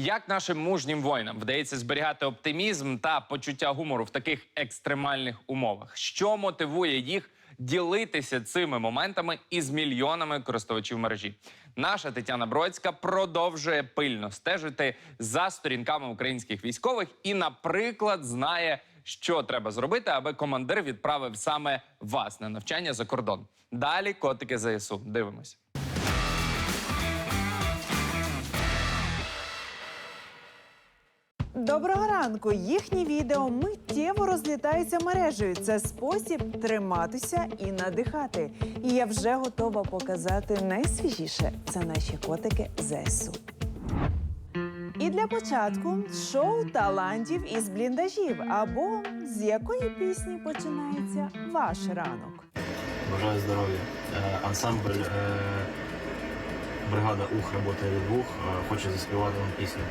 Як нашим мужнім воїнам вдається зберігати оптимізм та почуття гумору в таких екстремальних умовах? Що мотивує їх ділитися цими моментами із мільйонами користувачів мережі? Наша Тетяна Бродська продовжує пильно стежити за сторінками українських військових і, наприклад, знає, що треба зробити, аби командир відправив саме вас на навчання за кордон. Далі котики ЗСУ. Дивимось. Доброго ранку! Їхні відео миттєво розлітаються мережею. Це спосіб триматися і надихати. І я вже готова показати найсвіжіше. Це наші котики ЗСУ. І для початку шоу талантів із бліндажів або з якої пісні починається ваш ранок. Бажаю здоров'я. Е, Ансамбль е, бригада Ух работає від вух. Е, Хочу заспівати вам пісню.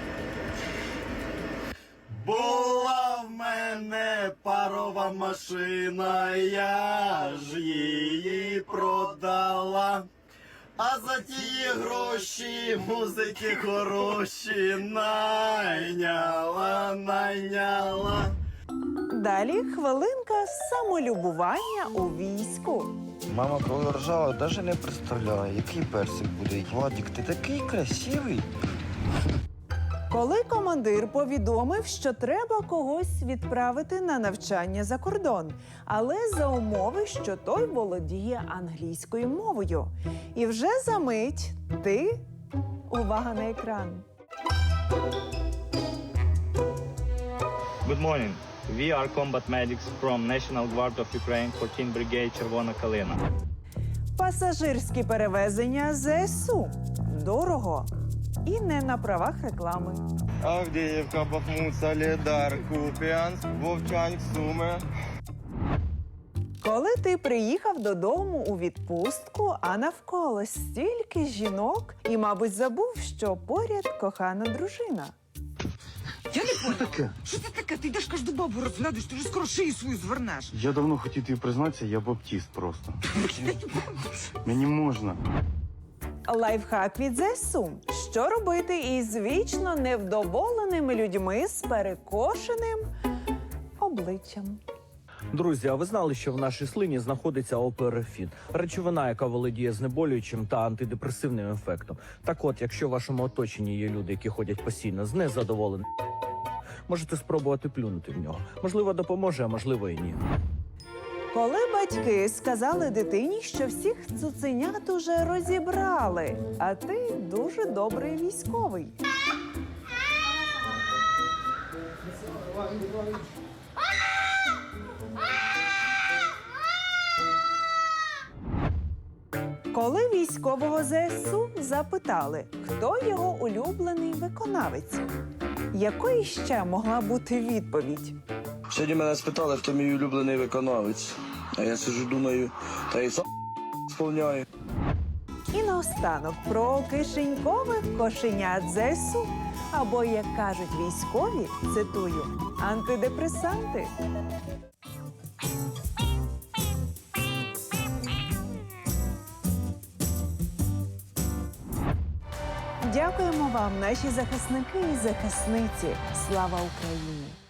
Була в мене парова машина, я ж її продала. А за ті гроші музики хороші найняла, найняла. Далі хвилинка самолюбування у війську. Мама коли ржала, навіть не представляла, який персик буде. Владик, ти такий красивий. Коли командир повідомив, що треба когось відправити на навчання за кордон, але за умови, що той володіє англійською мовою. І вже за мить ти увага на екран. Good morning. We are combat medics from National Guard of Ukraine, 14 Brigade Червона Калина. Пасажирські перевезення ЗСУ дорого і не на правах реклами. Авдіївка, Бахмут, Солідар, Куп'янськ, Вовчанськ, Суми. Коли ти приїхав додому у відпустку, а навколо стільки жінок, і, мабуть, забув, що поряд кохана дружина. Я не поняла. Що це таке? Ти йдеш кожну бабу розглядиш, ти вже скоро шию свою звернеш. Я давно хотів тобі признатися, я баптіст просто. Мені можна. Лайфхак від ЗСУ. Що робити із вічно невдоволеними людьми з перекошеним обличчям? Друзі, а ви знали, що в нашій слині знаходиться оперефін? Речовина, яка володіє знеболюючим та антидепресивним ефектом. Так от, якщо в вашому оточенні є люди, які ходять постійно з незадоволеним, можете спробувати плюнути в нього. Можливо, допоможе, а можливо і ні. Коли батьки сказали дитині, що всіх цуценят уже розібрали, а ти дуже добрий військовий. Коли військового ЗСУ запитали, хто його улюблений виконавець, якою ще могла бути відповідь? Сьогодні мене спитали, хто мій улюблений виконавець. А я сижу, думаю, та і сам сповняю. І наостанок про кишенькових кошенят ЗСУ. Або, як кажуть військові, цитую, антидепресанти. Дякуємо вам, наші захисники і захисниці. Слава Україні!